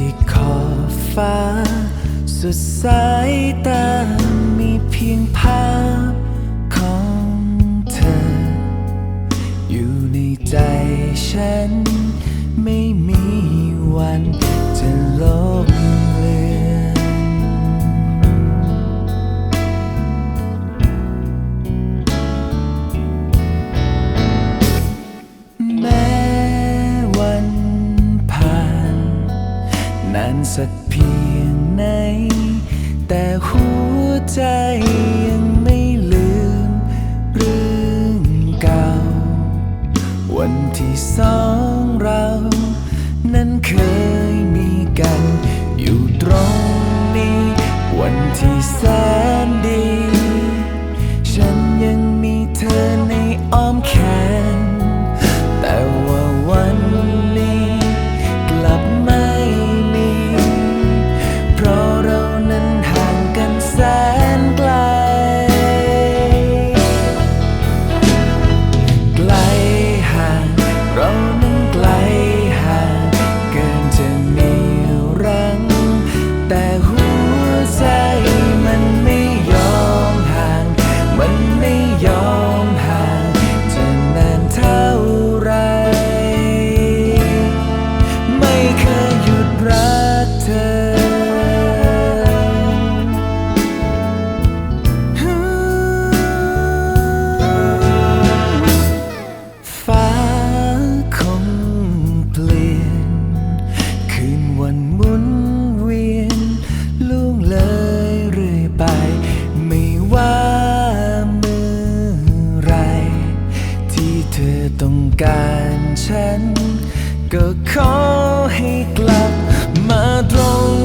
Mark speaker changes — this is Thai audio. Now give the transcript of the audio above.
Speaker 1: ที่ขอบฟ้า สุดสายตามีเพียงภาพของเธอ อยู่ในใจฉัน ไม่มีวันจะลบ สักเพียงไหน แต่หัวใจยังไม่ลืมเรื่องเก่า วันที่สองเรา นั้นเคยมีกัน อยู่ตรงนี้ วันที่แสนดี ธอต้องการฉัน ก็ขอให้กลับมาตรง